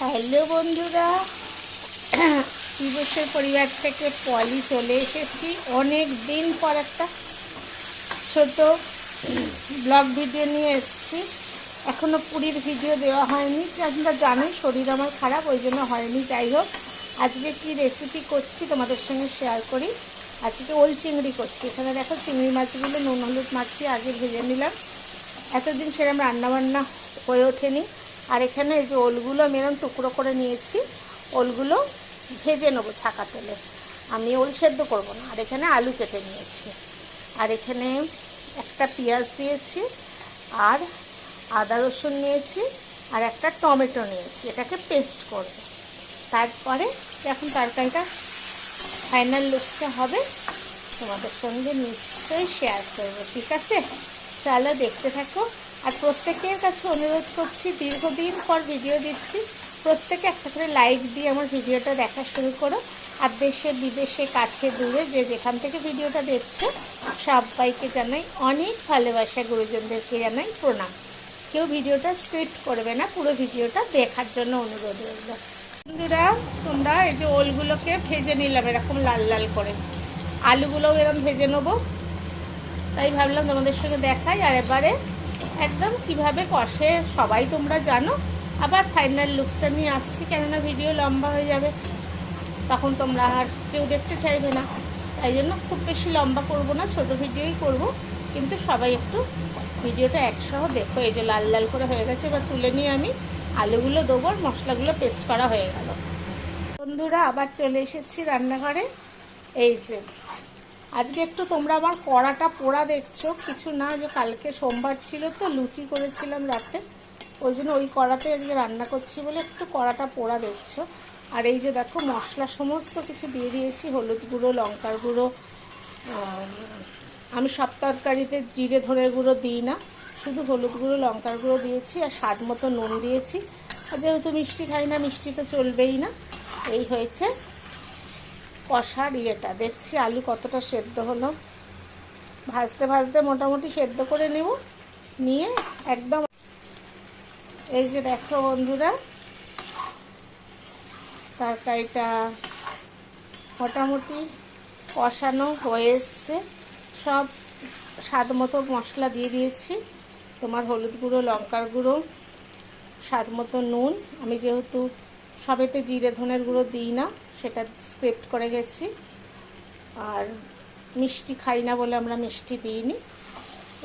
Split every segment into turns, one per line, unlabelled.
Hello বন্ধুরা, দিবসের পরিবার থেকে পলি চলে এসেছি। অনেক দিন পর একটা ছোট ব্লগ ভিডিও নিয়ে এসেছি। এখনও পুরীর ভিডিও দেওয়া হয়নি। আপনারা জানোই শরীর আমার খারাপ, ওই জন্য হয়নি। যাই হোক, আজকে কি রেসিপি করছি তোমাদের সঙ্গে শেয়ার করি। আজকে ওল চিংড়ি করছি। এখানে দেখো চিংড়ি মাছগুলো নুন হলুদ মাখিয়ে আগে ভেজে নিলাম। এতদিন সেরকম রান্নাবান্না হয়ে ওঠেনি। আর এখানে এই যে ওলগুলো আমি এরকম টুকরো করে নিয়েছি, ওলগুলো ভেজে নেব ছাকা তেলে। আমি ওল সেদ্ধ করব না। আর এখানে আলু কেটে নিয়েছি। আর এখানে একটা পেঁয়াজ দিয়েছি আর আদা রসুন নিয়েছি, আর একটা টমেটো নিয়েছি। এটাকে পেস্ট করব। তারপরে এখন তরকারিটা ফাইনাল লুকসটা হবে। তোমাদের সঙ্গে নিশ্চয়ই শেয়ার করব, ঠিক আছে? চলো দেখতে থাকো। আর প্রত্যেকের কাছে অনুরোধ করছি, দীর্ঘদিন পর ভিডিও দিচ্ছি। প্রত্যেকে একটা করে লাইক দিয়ে আমার ভিডিওটা দেখা শুরু করো। আর দেশে, বিদেশে, কাছে, দূরে যে যেখান থেকে ভিডিওটা দেখছে, সবাইকে জানাই অনেক ভালোবাসা, গুরুজনদেরকে জানাই প্রণাম। কেউ ভিডিওটা স্ক্রিপ্ট করবে না, পুরো ভিডিওটা দেখার জন্য অনুরোধ রইল। বন্ধুরা, তোমরা এই যে ওলগুলোকে ভেজে নিলাম, এরকম লাল লাল করে। আলুগুলোও এরকম ভেজে নেব। তাই ভাবলাম তোমাদের সঙ্গে দেখাই, আর এবারে একদম কীভাবে কষে সবাই তোমরা জানো। আবার ফাইনাল লুকসটা নিয়ে আসছি, কেননা ভিডিও লম্বা হয়ে যাবে। তখন তোমরা আর কেউ দেখতে চাইবে না। তাই জন্য খুব বেশি লম্বা করব না, ছোট ভিডিওই করব। কিন্তু সবাই একটু ভিডিওটা একসহ দেখো। এই যে লাল লাল করে হয়ে গেছে, এবার তুলে নিয়ে আমি আলুগুলো দেবো আর মশলাগুলো পেস্ট করা হয়ে গেল। বন্ধুরা, আবার চলে এসেছি রান্নাঘরে। এই যে আজকে একটু তোমরা আমার কড়াটা পোড়া দেখছ। কিছু না, যে কালকে সোমবার ছিল তো, লুচি করেছিলাম রাতে। ওই জন্য ওই কড়াতে আজকে রান্না করছি বলে একটু কড়াটা পোড়া দেখছ। আর এই যে দেখো, মশলা সমস্ত কিছু দিয়ে দিয়েছি, হলুদ গুঁড়ো, লঙ্কার গুঁড়ো। আমি সব তরকারিতে জিরে ধরে গুঁড়ো দিই না। শুধু হলুদ গুঁড়ো, লঙ্কার গুঁড়ো দিয়েছি আর স্বাদ মতো নুন দিয়েছি। আর যেহেতু মিষ্টি খাই না, মিষ্টি তো চলবেই না। এই হয়েছে কষার ইয়েটা। দেখছি আলু কতটা সেদ্ধ হলো। ভাজতে ভাজতে মোটামুটি সেদ্ধ করে নেব। নিয়ে একদম এই যে দেখো বন্ধুরা, তরকারিটা মোটামুটি কষানো হয়ে এসছে। সব স্বাদ মতো মশলা দিয়ে দিয়েছি। তোমার হলুদ গুঁড়ো, লঙ্কার গুঁড়ো, স্বাদ মতো নুন। আমি যেহেতু সবেতে জিরে ধনের গুঁড়ো দিই না সেটা স্ক্রিপ্ট করে গেছি। আর মিষ্টি খাই না বলে আমরা মিষ্টি দিইনি।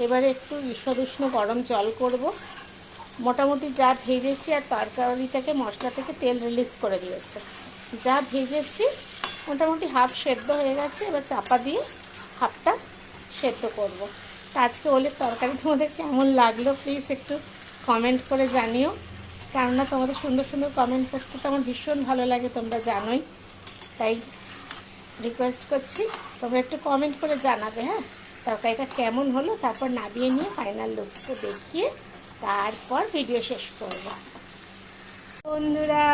এবারে একটু ঈষদুষ্ণ গরম জল করব। মোটামুটি যা ভেজেছি আর তরকারিটাকে মশলা থেকে তেল রিলিজ করে দিয়েছে। যা ভেজেছি, মোটামুটি হাফ সেদ্ধ হয়ে গেছে। এবার চাপা দিয়ে হাফটা সেদ্ধ করব। আজকে ওলের তরকারি তোমাদের কেমন লাগল প্লিজ একটু কমেন্ট করে জানিও। কেননা তোমাদের সুন্দর সুন্দর কমেন্ট করতে তো আমার ভীষণ ভালো লাগে, তোমরা জানোই। তাই রিকোয়েস্ট করছি, তোমরা একটু কমেন্ট করে জানাবে হ্যাঁ? তরকারিটা কেমন হলো, তারপর নামিয়ে নিয়ে ফাইনাল লুকসটা দেখিয়ে তারপর ভিডিও শেষ করব। বন্ধুরা,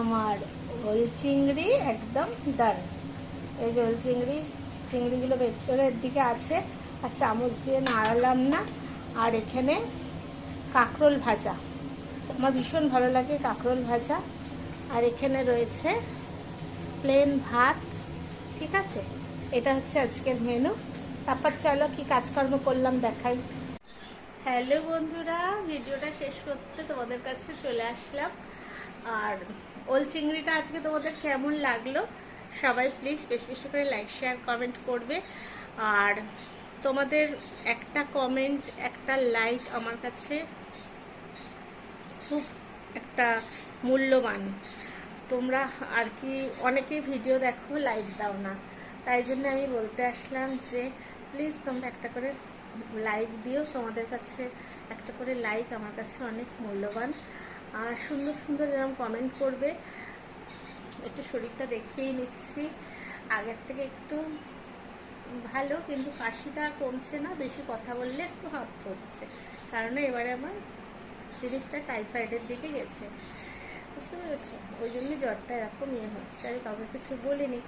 আমার ওল চিংড়ি একদম ডান এই যে ওল চিংড়ি, চিংড়িগুলো ভেতরের দিকে আছে, আর চামচ দিয়ে নাড়ালাম না। আর এখানে কাঁকরোল ভাজা। আমার ভীষণ ভালো লাগে কাঁকরোল ভাজা। আর এখানে রয়েছে প্লেন ভাত, ঠিক আছে? এটা হচ্ছে আজকের মেনু। তারপর চলো কি কাজকর্ম করলাম দেখাই। হ্যালো বন্ধুরা, ভিডিওটা শেষ করতে তোমাদের কাছে চলে আসলাম। আর ওল চিংড়িটা আজকে তোমাদের কেমন লাগল, সবাই প্লিজ বেশি বেশি করে লাইক শেয়ার কমেন্ট করবে। আর তোমাদের একটা কমেন্ট একটা লাইক আমার কাছে খুব একটা মূল্যবান। তোমরা আর কি অনেকেই ভিডিও দেখো লাইক দাও না। তাই জন্য আমি বলতে আসলাম যে প্লিজ তোমরা একটা করে লাইক দিও। তোমাদের কাছে একটা করে লাইক আমার কাছে অনেক মূল্যবান। আর সুন্দর সুন্দর এরকম কমেন্ট করবে। একটু শরীরটা দেখিয়েই নিচ্ছি। আগের থেকে একটু ভালো, কিন্তু কাশিটা কমছে না। বেশি কথা বললে একটু হাত ধরছে। কারণ এবারে আমার জিনিসটা টাইফয়েডের দিকে গেছে। বুঝতে পেরেছ? ওই জন্য জ্বরটা এরকম ইয়ে হচ্ছে, আমি কাউকে কিছু বলিনি।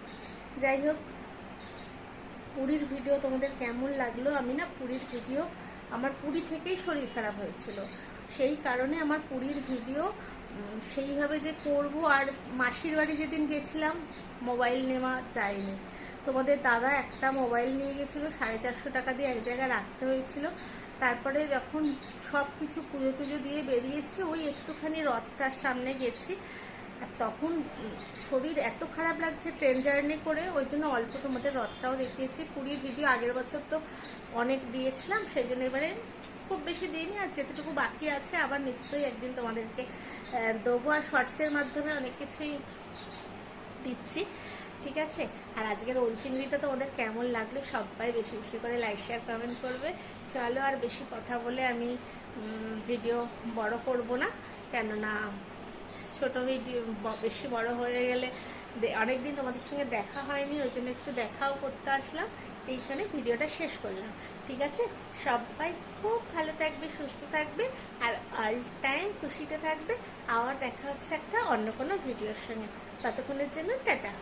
যাই হোক, পুরীর ভিডিও তোমাদের কেমন লাগল? আমি না পুরীর ভিডিও, আমার পুরী থেকেই শরীর খারাপ হয়েছিল। সেই কারণে আমার পুরীর ভিডিও সেইভাবে যে করব, আর মাসির বাড়ি যেদিন গেছিলাম, মোবাইল নেওয়া যায়নি। তোমাদের দাদা একটা মোবাইল নিয়ে গেছিল, সাড়ে চারশো টাকা দিয়ে এক জায়গায় রাখতে হয়েছিল। তারপরে যখন সব কিছু পুজো টুজো দিয়ে বেরিয়েছি, ওই একটুখানি রথটার সামনে গেছি। আর তখন শরীর এত খারাপ লাগছে ট্রেন জার্নি করে, ওই জন্য অল্প তোমাদের রথটাও দেখিয়েছি। পুরীর ভিডিও আগের বছর তো অনেক দিয়েছিলাম, সেই জন্য এবারে খুব বেশি দিইনি, আর যেটুকু বাকি আছে আবার নিশ্চয়ই একদিন তোমাদেরকে দেবো। আর শর্টসের মাধ্যমে অনেক কিছুই দিচ্ছি। ঠিক আছে? আর আজকের চিংড়িটা তোমাদের কেমন লাগল? সবাই বেশি বেশি করে লাইক শেয়ার কমেন্ট করবে। চলো আর বেশি কথা বলে আমি ভিডিও বড় করব না। কেননা ছোট ভিডিও বেশি বড় হয়ে গেলে অনেকদিন তোমাদের সঙ্গে দেখা হয়নি, ওই জন্য একটু দেখাও করতে আসলাম। এইখানে ভিডিওটা শেষ করলাম। ঠিক আছে? সবাই খুব ভালো থাকবে, সুস্থ থাকবে, আর অল টাইম খুশিতে থাকবে। আবার দেখা হচ্ছে একটা অন্য কোনো ভিডিওর সঙ্গে। ততক্ষণের জন্য টাটা।